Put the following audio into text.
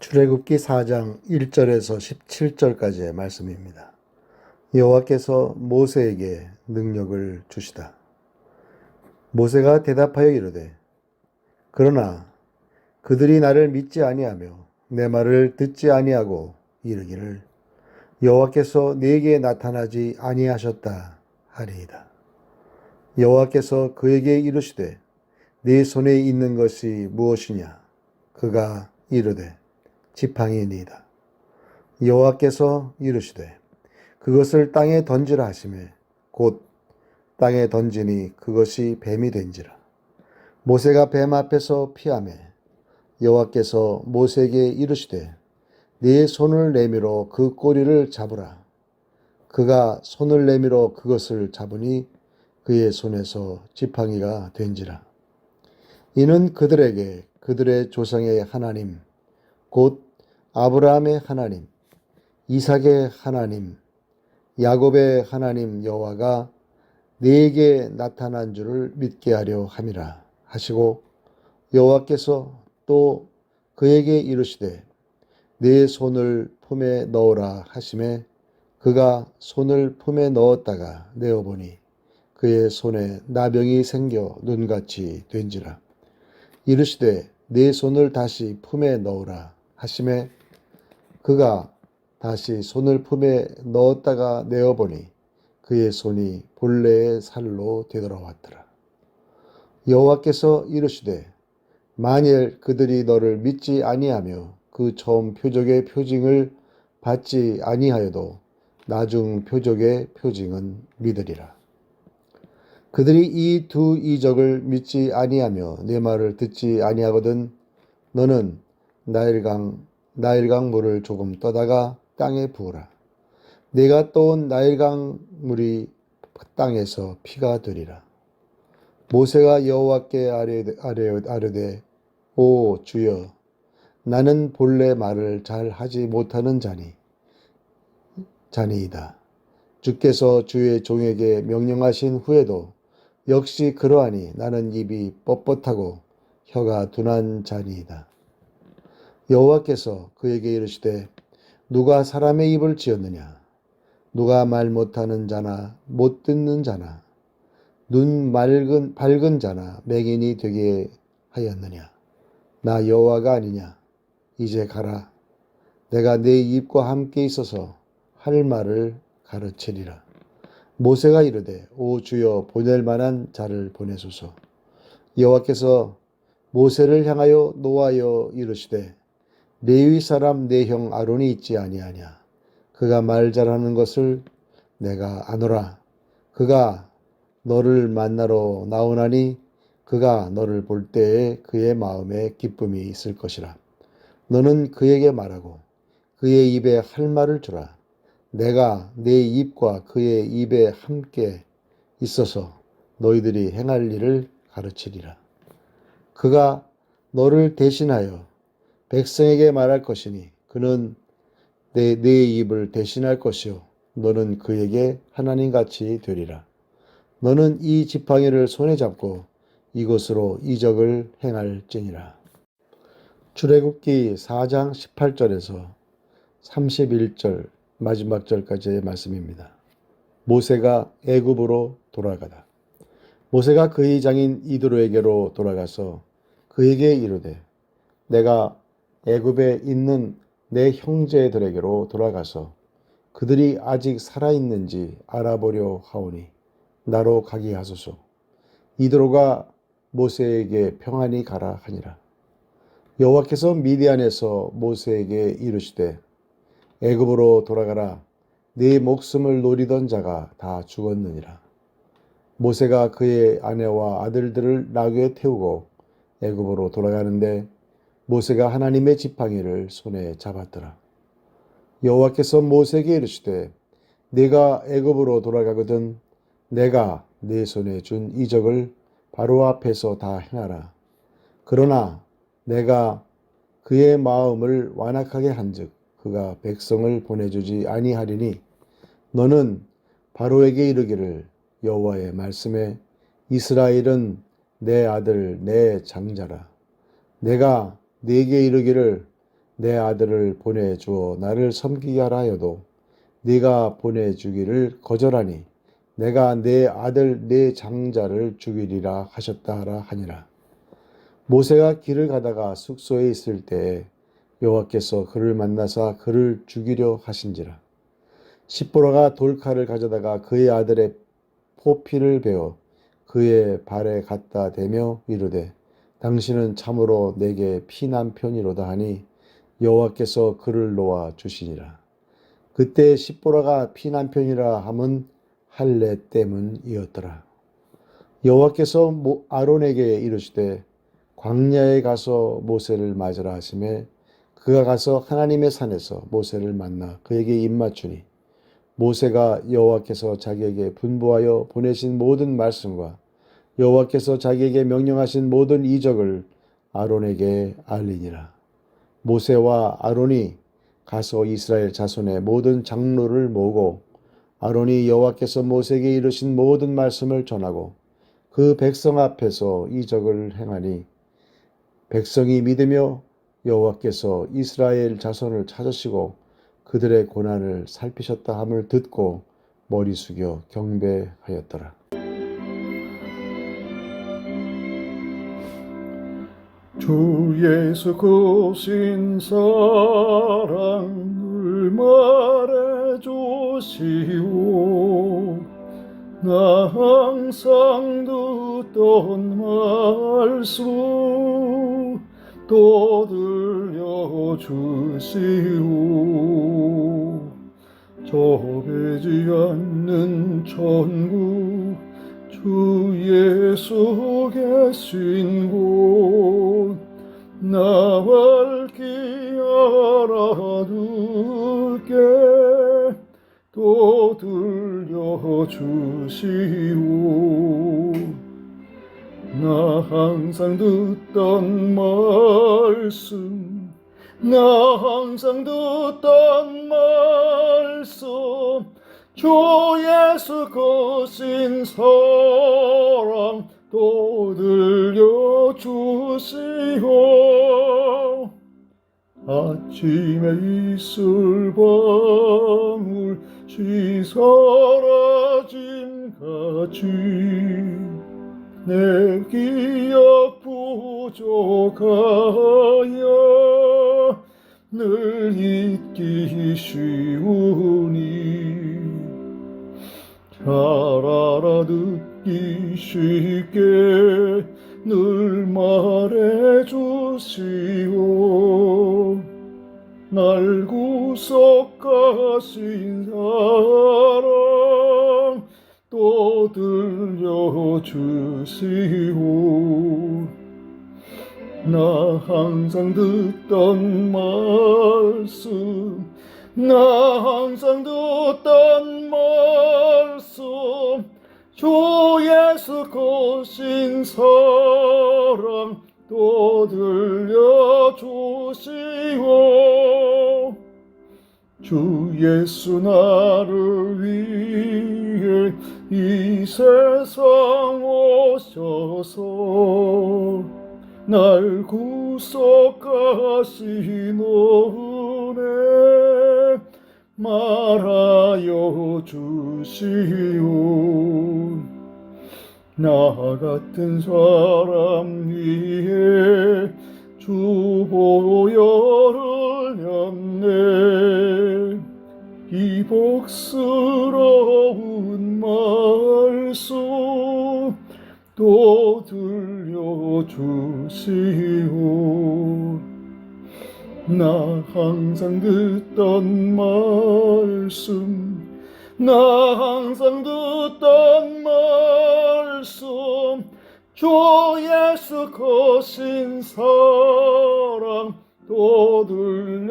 출애굽기 4장 1절에서 17절까지의 말씀입니다. 여호와께서 모세에게 능력을 주시다. 모세가 대답하여 이르되 그러나 그들이 나를 믿지 아니하며 내 말을 듣지 아니하고 이르기를 여호와께서 네게 나타나지 아니하셨다 하리이다. 여호와께서 그에게 이르시되 네 손에 있는 것이 무엇이냐 그가 이르되 지팡이니이다. 여호와께서 이르시되 그것을 땅에 던지라 하시매 곧 땅에 던지니 그것이 뱀이 된지라. 모세가 뱀 앞에서 피하매 여호와께서 모세에게 이르시되 네 손을 내밀어 그 꼬리를 잡으라. 그가 손을 내밀어 그것을 잡으니 그의 손에서 지팡이가 된지라. 이는 그들에게 그들의 조상의 하나님 곧 아브라함의 하나님, 이삭의 하나님, 야곱의 하나님 여호와가 네게 나타난 줄을 믿게 하려 함이라 하시고 여호와께서 또 그에게 이르시되 네 손을 품에 넣으라 하심에 그가 손을 품에 넣었다가 내어 보니 그의 손에 나병이 생겨 눈같이 된지라. 이르시되 네 손을 다시 품에 넣으라 하심에 그가 다시 손을 품에 넣었다가 내어보니 그의 손이 본래의 살로 되돌아왔더라. 여호와께서 이르시되 만일 그들이 너를 믿지 아니하며 그 처음 표적의 표징을 받지 아니하여도 나중 표적의 표징은 믿으리라. 그들이 이 두 이적을 믿지 아니하며 내 말을 듣지 아니하거든 너는 나일강 나일강 물을 조금 떠다가 땅에 부으라. 내가 떠온 나일강 물이 땅에서 피가 되리라. 모세가 여호와께 아뢰되 오 주여 나는 본래 말을 잘 하지 못하는 자니 자니이다. 주께서 주의 종에게 명령하신 후에도 역시 그러하니 나는 입이 뻣뻣하고 혀가 둔한 자니이다. 여호와께서 그에게 이르시되 누가 사람의 입을 지었느냐? 누가 말 못하는 자나 못 듣는 자나? 눈 맑은 밝은 자나 맹인이 되게 하였느냐? 나 여호와가 아니냐? 이제 가라. 내가 내 입과 함께 있어서 할 말을 가르치리라. 모세가 이르되 오 주여 보낼 만한 자를 보내소서. 여호와께서 모세를 향하여 노하여 이르시되 레위 사람 내 형 아론이 있지 아니하냐? 그가 말 잘하는 것을 내가 아노라. 그가 너를 만나러 나오나니 그가 너를 볼 때에 그의 마음에 기쁨이 있을 것이라. 너는 그에게 말하고 그의 입에 할 말을 주라. 내가 내 입과 그의 입에 함께 있어서 너희들이 행할 일을 가르치리라. 그가 너를 대신하여 백성에게 말할 것이니 그는 내, 내 입을 대신할 것이요 너는 그에게 하나님 같이 되리라. 너는 이 지팡이를 손에 잡고 이것으로 이적을 행할지니라. 출애굽기 4장 18절에서 31절 마지막 절까지의 말씀입니다. 모세가 애굽으로 돌아가다. 모세가 그의 장인 이드로에게로 돌아가서 그에게 이르되 내가 애굽에 있는 내 형제들에게로 돌아가서 그들이 아직 살아있는지 알아보려 하오니 나로 가게 하소서. 이드로가 모세에게 평안히 가라 하니라. 여호와께서 미디안에서 모세에게 이르시되 애굽으로 돌아가라 네 목숨을 노리던 자가 다 죽었느니라. 모세가 그의 아내와 아들들을 나귀에 태우고 애굽으로 돌아가는데 모세가 하나님의 지팡이를 손에 잡았더라. 여호와께서 모세에게 이르시되 네가 애굽으로 돌아가거든 내가 네 손에 준 이적을 바로 앞에서 다 행하라. 그러나 내가 그의 마음을 완악하게 한즉 그가 백성을 보내주지 아니하리니 너는 바로에게 이르기를 여호와의 말씀에 이스라엘은 내 아들 내 장자라 내가 네게 이르기를 내 아들을 보내주어 나를 섬기게 하라 하여도 네가 보내주기를 거절하니 내가 내 아들 내 장자를 죽이리라 하셨다 하라 하니라. 모세가 길을 가다가 숙소에 있을 때에 여호와께서 그를 만나사 그를 죽이려 하신지라. 십보라가 돌칼을 가져다가 그의 아들의 포피를 베어 그의 발에 갖다 대며 이르되 당신은 참으로 내게 피난편이로다 하니 여호와께서 그를 놓아 주시니라. 그때 십보라가 피난편이라 함은 할례 때문이었더라. 여호와께서 모- 아론에게 이르시되 광야에 가서 모세를 맞으라 하심에 그가 가서 하나님의 산에서 모세를 만나 그에게 입맞추니 모세가 여호와께서 자기에게 분부하여 보내신 모든 말씀과 여호와께서 자기에게 명령하신 모든 이적을 아론에게 알리니라. 모세와 아론이 가서 이스라엘 자손의 모든 장로를 모으고 아론이 여호와께서 모세에게 이르신 모든 말씀을 전하고 그 백성 앞에서 이적을 행하니 백성이 믿으며 여호와께서 이스라엘 자손을 찾으시고 그들의 고난을 살피셨다 함을 듣고 머리 숙여 경배하였더라. 주 예수 그 신 사랑을 말해주시오 나 항상 듣던 말씀 또 들려주시오 저배지 않는 천국 주 예수 계신 곳 나와 기 알아둘게 또 들려주시오. 나 항상 듣던 말씀 나 항상 듣던 말씀 주 예수 거신 사랑 또 들려주시오. 아침에 이슬 방울 시 사라짐 같이 내 기억 부족하여 늘 잊기 쉬우니 잘 알아듣기 쉽게 늘 말해 주시오. 날 구속하신 사랑 또 들려 주시오. 나 항상 듣던 말씀 나 항상 듣던 말씀 주 예수 거신 사랑 또 들려주시오. 주 예수 나를 위해 이 세상 오셔서 날 구속하신 은혜 말하여 주시오. 나 같은 사람 위에 주 보혈을 렸네. 이 복스러운 말씀 또 들려주시오. 나 항상 듣던 말씀 나 항상 듣던 말씀 주 예수 거신 사랑 또 들려주시오.